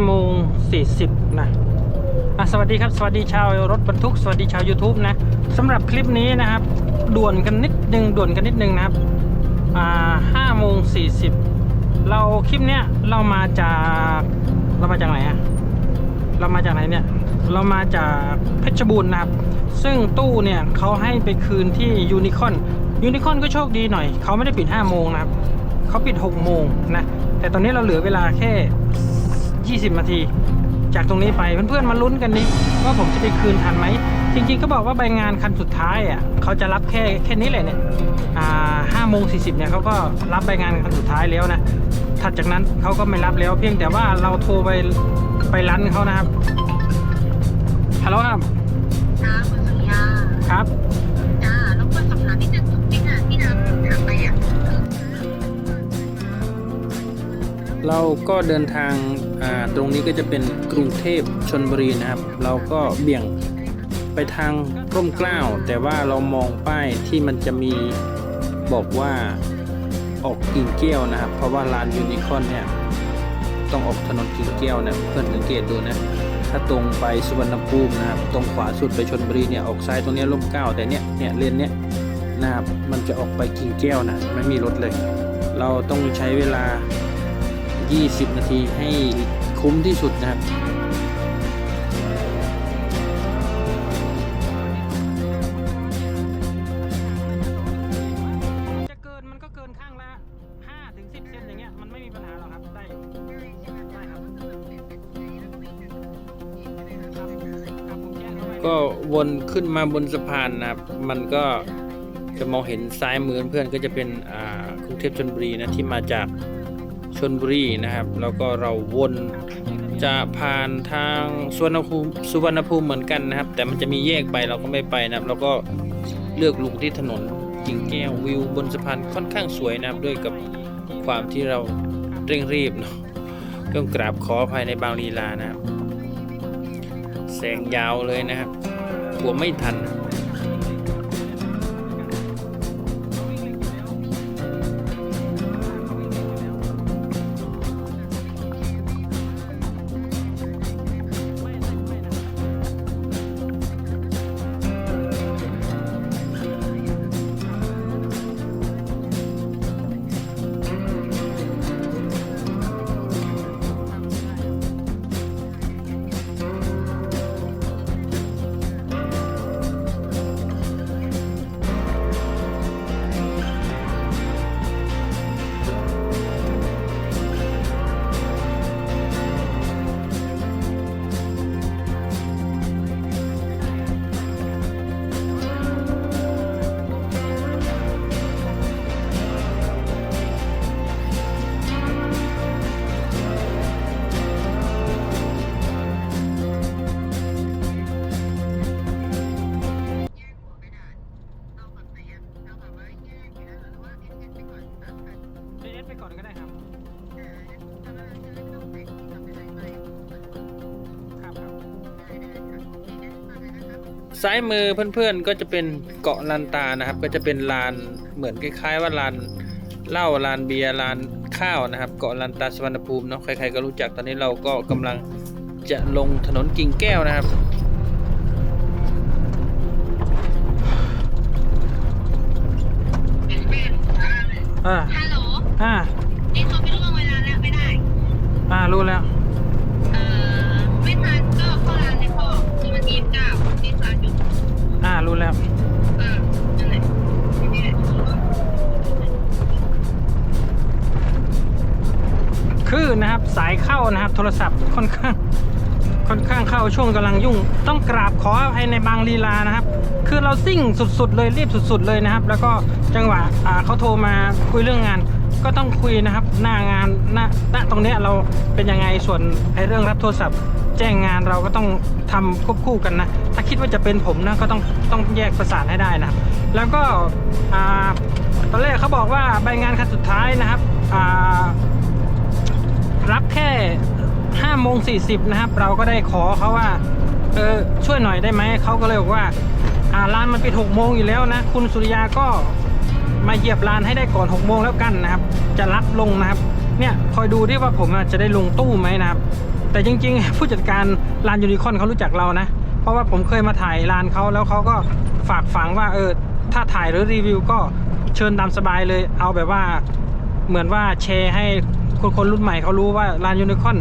5โมง40นะะสวัสดีครับสวัสดีชาวรถบรรทุกสวัสดีชาว YouTube นะสำหรับคลิปนี้นะครับด่วนกันนิดนึงด่วนกันนิดนึงนะครับอ่า5โมง40เราคลิปเนี้ยเรามาจากเรามาจากไหนอะเรามาจากไหนเนี่ยเรามาจากเพชรบูรณ์นะครับ ซึ่งตู้เนี่ยเขาให้ไปคืนที่ยูนิคอนยูนิคอนก็โชคดีหน่อยเขาไม่ได้ปิด5โมงนะครับเขาปิด6โมงนะแต่ตอนนี้เราเหลือเวลาแค่ 20 นาที จากตรงนี้ไปเพื่อนๆมาลุ้นกันดิว่าผมจะไปคืนทันไหม จริงๆก็บอกว่าใบงานคันสุดท้ายอะเขาจะรับแค่แค่นี้แหละเนี่ยอ่าห้าโมงสี่สิบเนี่ยเขาก็รับใบงานคันสุดท้ายแล้วนะถัดจากนั้นเขาก็ไม่รับแล้ว เพียงแต่ว่าเราโทรไปไปร้านเขานะครับฮัลโหลครับจ้าคุณสุริยาครับ เราก็เดินทางตรงนี้ก็จะเป็นกรุงเทพชนบุรีนะครับ เราก็เบี่ยงไปทางร่มเกล้า แต่ว่าเรามองป้ายที่มันจะมีบอกว่าออกกิ่งแก้วนะครับ เพราะว่าลานยูนิคอนเนี่ยต้องออกถนนกิ่งแก้วนะเพื่อนสังเกตดูนะถ้าตรงไปสุวรรณภูมินะครับ ตรงขวาสุดไปชนบุรีเนี่ยออกซ้ายตรงนี้ร่มเกล้าแต่เนี่ยเนี่ยเลนเนี้ยนะครับมันจะออกไปกิ่งแก้วนะไม่มีรถเลย เราต้องใช้เวลา 20 นาทีให้คุ้มที่สุดนะครับจะเกินมันก็เกินข้างละ5ถึง10เซนอย่างเงี้ยมันไม่มีปัญหาหรอกครับได้อยู่ได้ครับครับผมแจ้งเอาไว้ก็วนขึ้นมาบนสะพานนะครับ มันก็จะมองเห็นซ้ายมือเพื่อนก็จะเป็นอ่ากรุงเทพชลบุรีนะที่มาจาก ชนบุรีนะครับ แล้วก็เราวนจะผ่านทางสุวรรณภูมิสุวรรณภูมิเหมือนกันนะครับ แต่มันจะมีแยกไปเราก็ไม่ไปนะครับเราก็เลือกลงที่ถนนกิ่งแก้ววิวบนสะพานค่อนข้างสวยนะครับด้วยกับความที่เราเร่งรีบเนาะต้องกราบขออภัยในบางลีลานะครับแสงยาวเลยนะครับกลัวไม่ทัน ไปก่อนก็ได้ครับอ่าทำอะไรจะไม่ต้องใส่ที่ทำอะไรไปครับครับได้ได้ค่ะโอเคงั้นฟังเลยนะครับซ้ายมือเพื่อนๆก็จะเป็นเกาะลันตานะครับ ก็จะเป็นลานเหมือนคล้าย ๆ ว่าลานเหล้าลานเบียร์ลานข้าวนะครับ เกาะลันตาสวรรณภูมิเนาะใครๆก็รู้จักตอนนี้เราก็กำลังจะลงถนนกิ่งแก้วนะครับ อ่าฮัลโหล อ่านี่เขาไม่ล่วงเวลาแล้วไม่ได้ อ่ารู้แล้ว เอ่อไม่ทันก็เข้าร้านในพ่อคือมันยี่สิบเก้าที่ซานอยู่อ่ารู้แล้วเออนั่นแหละนี่แหละคือนะครับสายเข้านะครับ โทรศัพท์ค่อนข้างค่อนข้างเข้าช่วงกำลังยุ่ง ต้องกราบขออภัยในบางลีลานะครับ คือเราซิ่งสุดๆเลยรีบสุดๆเลยนะครับ แล้วก็จังหวะอ่าเขาโทรมาคุยเรื่องงาน ก็ต้องคุยนะครับหน้างานหน้าณตรงเนี้ยเราเป็นยังไงส่วนไอ้เรื่องรับโทรศัพท์ แจ้งงานเราก็ต้องทำควบคู่กันนะ ถ้าคิดว่าจะเป็นผมนะก็ต้องต้องแยกประสานให้ได้นะครับ แล้วก็อ่าตอนแรกเขาบอกว่าใบงานคันสุดท้ายนะครับอ่ารับแค่5โมง40นะครับ เราก็ได้ขอเขาว่าเออช่วยหน่อยได้ไหมเขาก็เลยบอกว่าอ่าร้านมันปิด6โมงอยู่แล้วนะ คุณสุริยาก็ มาเหยียบร้านให้ได้ก่อน6โมงแล้วกันนะครับ จะรับลงนะครับ เนี่ยคอยดูที่ว่าผมจะได้ลงตู้ไหมนะครับ แต่จริง ๆ ผู้จัดการร้านยูนิคอนเขารู้จักเรานะ เพราะว่าผมเคยมาถ่ายร้านเขาแล้วเขาก็ฝากฝังว่าเออถ้าถ่ายหรือรีวิวก็เชิญตามสบายเลย เอาแบบว่าเหมือนว่าแชร์ให้คนคนรุ่นใหม่เขารู้ว่าร้านยูนิคอน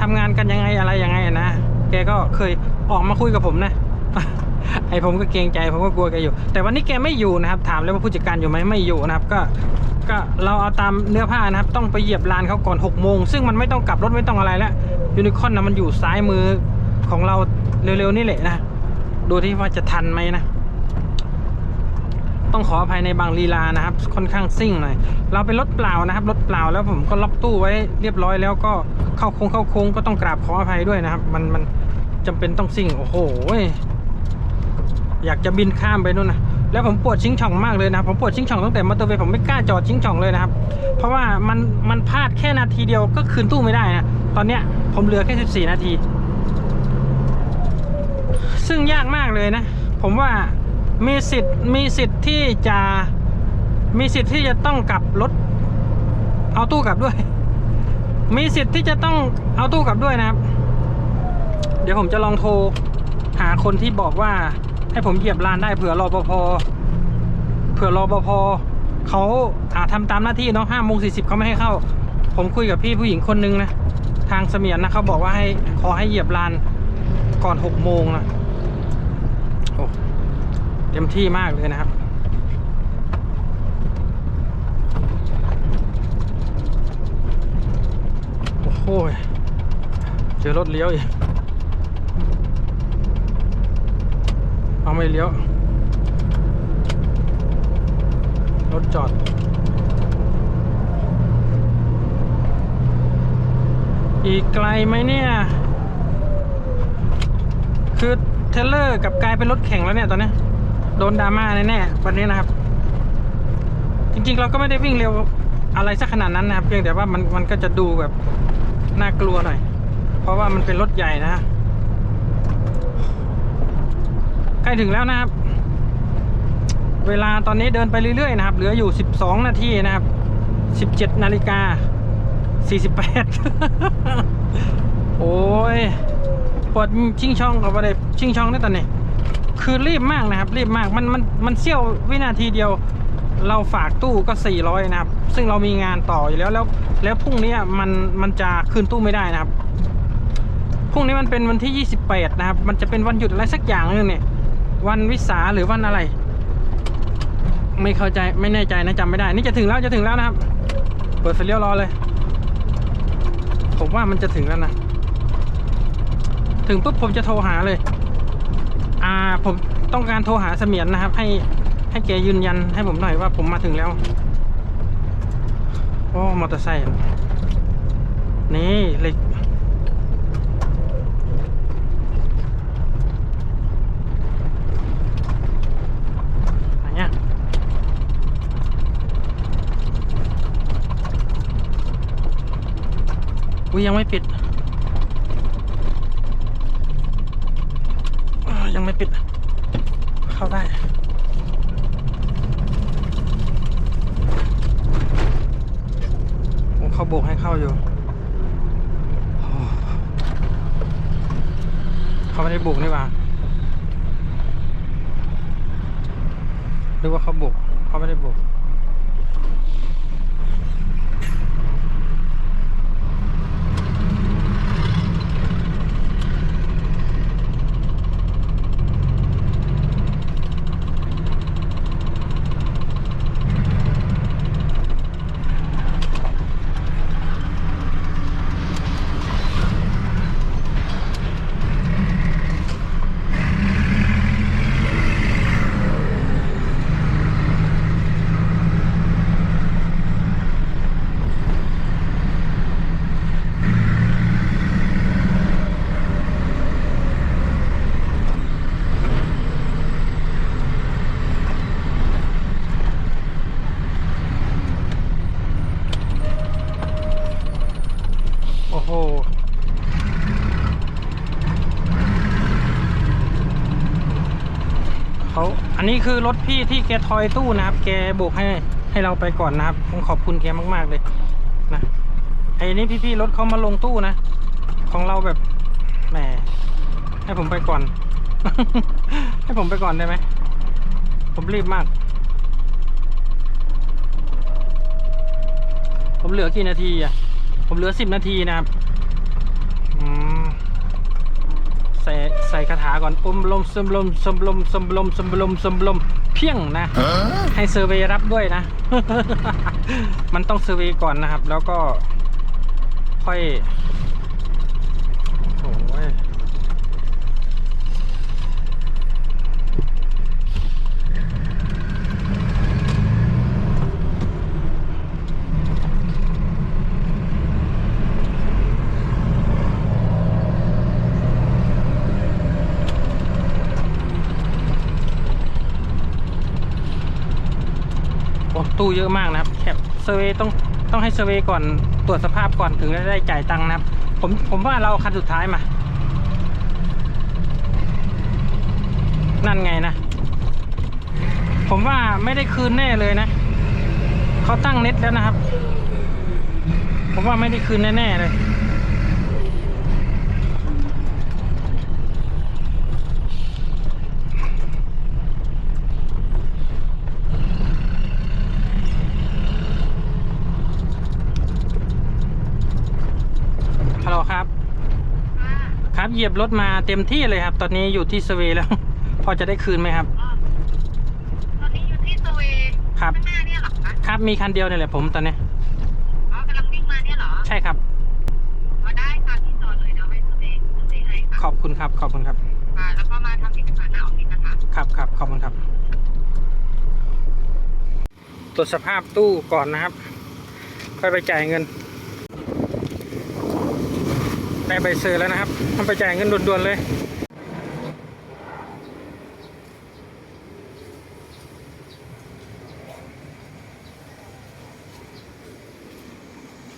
ทำงานกันยังไงอะไรยังไงนะ แกก็เคยออกมาคุยกับผมนะ ไอผมก็เกรงใจผมก็กลัวแกอยู่ แต่วันนี้แกไม่อยู่นะครับ ถามแล้วว่าผู้จัดการอยู่ไหมไม่อยู่นะครับ ก็ก็เราเอาตามเนื้อผ้านะครับ ต้องไปเหยียบลานเขาก่อน6กโมงซึ่งมันไม่ต้องกลับรถไม่ต้องอะไรแล้วยูนิคอนนะมันอยู่ซ้ายมือของเราเร็วๆนี่แหละนะ ดูที่ว่าจะทันไหมนะ ต้องขออภัยในบางลีลานะครับ ค่อนข้างซิ่งหน่อย เราเป็นรถเปล่านะครับ รถเปล่าแล้วผมก็ล็อกตู้ไว้เรียบร้อยแล้วก็เข้าโค้งเข้าโค้งก็ต้องกราบขออภัยด้วยนะครับ มันมันจำเป็นต้องซิ่งโอ้โห อยากจะบินข้ามไปนู่นนะแล้วผมปวดชิงช่องมากเลยนะครับผมปวดชิงช่องตั้งแต่มอเตอร์เวย์ผมไม่กล้าจอดชิงช่องเลยนะครับ เพราะว่ามันมันพลาดแค่นาทีเดียวก็คืนตู้ไม่ได้นะตอนเนี้ยผมเหลือแค่ 14 นาที ซึ่งยากมากเลยนะ ผมว่ามีสิทธิ์มีสิทธิ์ที่จะมีสิทธิ์ที่จะต้องกลับรถเอาตู้กลับด้วย มีสิทธิ์ที่จะต้องเอาตู้กลับด้วยนะครับ เดี๋ยวผมจะลองโทรหาคนที่บอกว่า ให้ผมเหยียบลานได้เผื่อรอปภเผื่อรอปภเขาอาทำตามหน้าที่เนาะห้าโมงสี่สิบเขาไม่ให้เข้า ผมคุยกับพี่ผู้หญิงคนนึงนะทางเสมียนนะเขาบอกว่าให้ขอให้เหยียบลานก่อนหกโมงนะโอ้เต็มที่มากเลยนะครับโอ้โหเจอรถเลี้ยวอีก เอาไม่เลี้ยว รถจอดอีกไกลไหมเนี่ย คือเทเลอร์กับกลายเป็นรถแข่งแล้วเนี่ยตอนนี้ โดนดราม่าแน่ๆวันนี้นะครับ จริงๆเราก็ไม่ได้วิ่งเร็วอะไรสักขนาดนั้นนะครับ เพียงแต่ว่ามันมันก็จะดูแบบน่ากลัวหน่อย เพราะว่ามันเป็นรถใหญ่นะ ใก ล้ถึงแล้วนะครับ เวลาตอนนี้เดินไปเรื่อยๆนะครับ เหลืออยู่ 12 นาทีนะครับ 17 นาฬิกา 48 โอ้ยปวดชิงช่องกับอะไรชิงช่องได้ตอนนี้ คือรีบมากนะครับ รีบมาก มันมันมันเสี้ยววินาทีเดียว เราฝากตู้ก็ 400 นะครับ ซึ่งเรามีงานต่ออยู่แล้วแล้ว แล้วพรุ่งนี้มันมันจะคืนตู้ไม่ได้นะครับพรุ่งนี้มันเป็นวันที่ 28 นะครับ มันจะเป็นวันหยุดอะไรสักอย่างนึงเนี่ย วันวิสาหรือวันอะไร ไม่เข้าใจไม่แน่ใจนะจำไม่ได้ นี่จะถึงแล้วจะถึงแล้วนะครับ เปิดไฟเลี้ยวรอเลย ผมว่ามันจะถึงแล้วนะ ถึงปุ๊บผมจะโทรหาเลย อ่าผมต้องการโทรหาเสมียนนะครับ ให้ให้แกยืนยันให้ผมหน่อยว่าผมมาถึงแล้วโอ้มอเตอร์ไซค์นี่เหล็ก ไหนเนี่ย อุ้ยยังไม่ปิด ยังไม่ปิด เข้าได้โอ้เขาโบกให้เข้าอยู่ เขาไม่ได้โบกนี่หว่าหรือว่าเขาบกเขาไม่ได้บุก โอ้โหเขาอันนี้คือรถพี่ที่แกทอยตู้นะครับ แกโบกให้ให้เราไปก่อนนะครับผมขอบคุณแกมาก ๆ เลยนะไอ้นี่พี่ๆรถเขามาลงตู้นะ ของเราแบบแหมให้ผมไปก่อน ให้ผมไปก่อนได้ไหม ผมรีบมาก ผมเหลือกี่นาทีอะ เหลือสิบนาทีนะครับอืมใส่ใส่คาถาก่อนอมลมสมลมสมลมสมลมสมลมสมลมเพียงนะ ให้เซอร์เวย์รับด้วยนะ มันต้องเซอร์เวย์ก่อนนะครับ แล้วก็ค่อยโอ้ยโอ้ ตู้เยอะมากนะครับแคปเซเวต้องต้องให้เซเวก่อนตรวจสภาพก่อนถึงจะได้จ่ายตังค์นะครับ ผมผมว่าเราคันสุดท้ายมา นั่นไงนะ ผมว่าไม่ได้คืนแน่เลยนะเขาตั้งเน็ตแล้วนะครับ ผมว่าไม่ได้คืนแน่ๆเลย ฮัลโหลครับ ค่ะ ครับ เหยียบรถมาเต็มที่เลยครับ ตอนนี้อยู่ที่สเวย์แล้ว พอจะได้คืนไหมครับ ตอนนี้อยู่ที่สเวย์ครับข้างหน้าเนี่ยเหรอคะครับมีคันเดียวเนี่ยแหละผมตอนนี้อ๋อกำลังวิ่งมาเนี่ยเหรอ ใช่ครับอ๋อได้ค่ะที่จอดเลยเดี๋ยวให้สเวย์สเวย์ให้ขค่ะอบคุณครับขอบคุณครับค่ะแล้วก็มาทำเอกสารหน้าออฟฟิศนะคะครับครับขอบคุณครับตรวจสภาพตู้ก่อนนะครับค่อยไปจ่ายเงิน ได้ใบเซอร์แล้วนะครับต้องไปจ่ายเงินด่วนๆเลย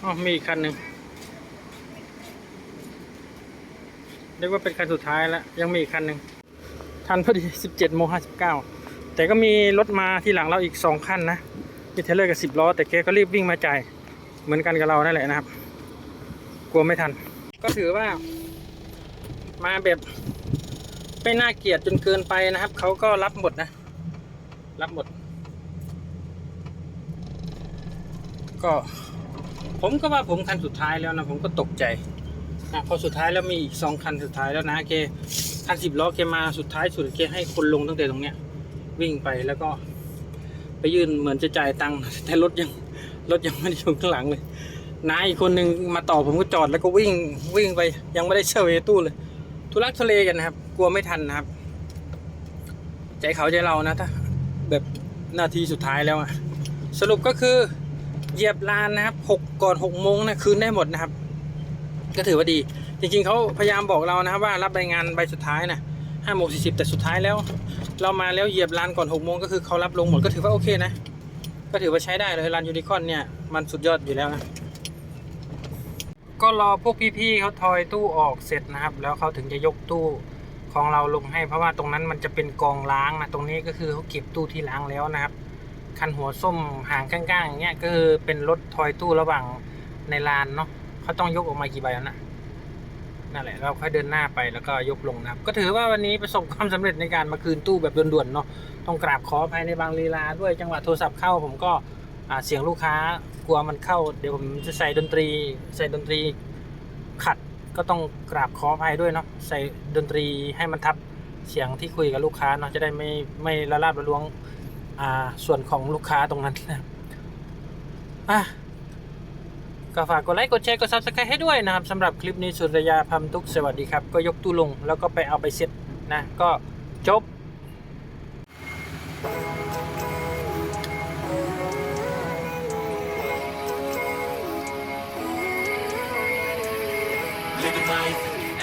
อ๋อมีอีกคันหนึ่งเรียกว่าเป็นคันสุดท้ายแล้ว ยังมีอีกคันหนึ่งทันพอดี 17โมง59 แต่ก็มีรถมาที่หลังเราอีก 2 คันนะมีเทเลอร์กับ 10 ล้อ แต่แกก็รีบวิ่งมาจ่าย เหมือนกันกับเรานั่นแหละนะครับ กลัวไม่ทัน ก็ถือว่า มาแบบ ไม่น่าเกลียดจนเกินไปนะครับ เขาก็รับหมดนะ รับหมด ก็ ผมก็ว่าผมคันสุดท้ายแล้วนะ ผมก็ตกใจนะพอสุดท้ายแล้วมีอีกสองคันสุดท้ายแล้วนะเคคันสิบล้อแกมาสุดท้ายสุดแกให้คนลงตั้งแต่ตรงเนี้ย วิ่งไปแล้วก็ ไปยื่นเหมือนจะจ่ายตังค์แต่รถยังรถยังไม่ได้อยู่ข้างหลังเลย น้าอีกคนหนึ่งมาต่อผมก็จอดแล้วก็วิ่งวิ่งไปยังไม่ได้เซอร์เวตู้เลยทุลักทุเลกันนะครับ กลัวไม่ทันนะครับ ใจเขาใจเรานะถ้าแบบนาทีสุดท้ายแล้วอะสรุปก็คือเหยียบลานนะครับหกก่อนหกโมงนะคืนได้หมดนะครับ ก็ถือว่าดี จริงๆเขาพยายามบอกเรานะครับ ว่ารับรายงานใบสุดท้ายนะห้าโมงสี่สิบแต่สุดท้ายแล้ว เรามาแล้วเหยียบลานก่อนหกโมงก็คือเขารับลงหมดก็ถือว่าโอเคนะ ก็ถือว่าใช้ได้เลยลานยูนิคอนเนี่ยมันสุดยอดอยู่แล้วนะ ก็รอพวกพี่ๆเขาทอยตู้ออกเสร็จนะครับ แล้วเขาถึงจะยกตู้ของเราลงให้ เพราะว่าตรงนั้นมันจะเป็นกองล้างนะตรงนี้ก็คือเขาเก็บตู้ที่ล้างแล้วนะครับ คันหัวส้มหางก้างๆอย่างเงี้ยก็คือเป็นรถทอยตู้ระหว่างในลานเนาะเขาต้องยกออกมากี่ใบแล้วนะนั่นแหละเราค่อยเดินหน้าไปแล้วก็ยกลงนะครับ ก็ถือว่าวันนี้ประสบความสำเร็จในการมาคืนตู้แบบด่วนๆเนาะต้องกราบขออภัยในบางลีลาด้วยจังหวะโทรศัพท์เข้าผมก็เสียงลูกค้า กลัวมันเข้า เดี๋ยวผมจะใส่ดนตรี ใส่ดนตรีขัดก็ต้องกราบขออภัยด้วยเนาะใส่ดนตรีให้มันทับเสียงที่คุยกับลูกค้าเนาะจะได้ไม่ไม่ละลาบละล้วงอ่าส่วนของลูกค้าตรงนั้นนะอะก็ฝากกดไลค์กดแชร์กด subscribe ให้ด้วยนะครับสำหรับคลิปนี้สุรยาพัมทุกสวัสดีครับ ก็ยกตู้ลงแล้วก็ไปเอาไปเซ็ตนะ ก็จบ